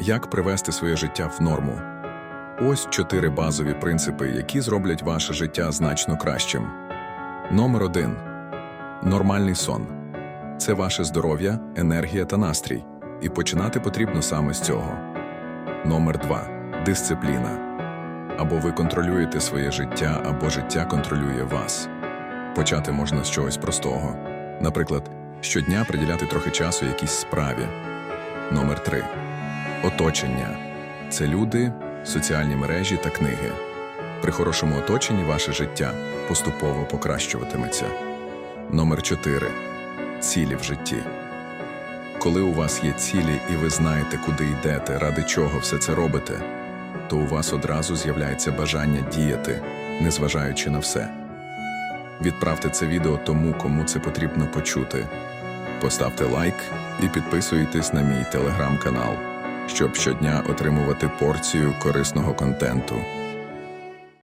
Як привести своє життя в норму? Ось чотири базові принципи, які зроблять ваше життя значно кращим. Номер один нормальний сон. Це ваше здоров'я, енергія та настрій. І починати потрібно саме з цього. Номер два дисципліна. Або ви контролюєте своє життя, або життя контролює вас. Почати можна з чогось простого. Наприклад, щодня приділяти трохи часу якійсь справі. Номер 3. Оточення. Це люди, соціальні мережі та книги. При хорошому оточенні ваше життя поступово покращуватиметься. Номер 4. Цілі в житті. Коли у вас є цілі і ви знаєте, куди йдете, ради чого все це робите, то у вас одразу з'являється бажання діяти, незважаючи на все. Відправте це відео тому, кому це потрібно почути. Поставте лайк і підписуйтесь на мій телеграм-канал, щоб щодня отримувати порцію корисного контенту.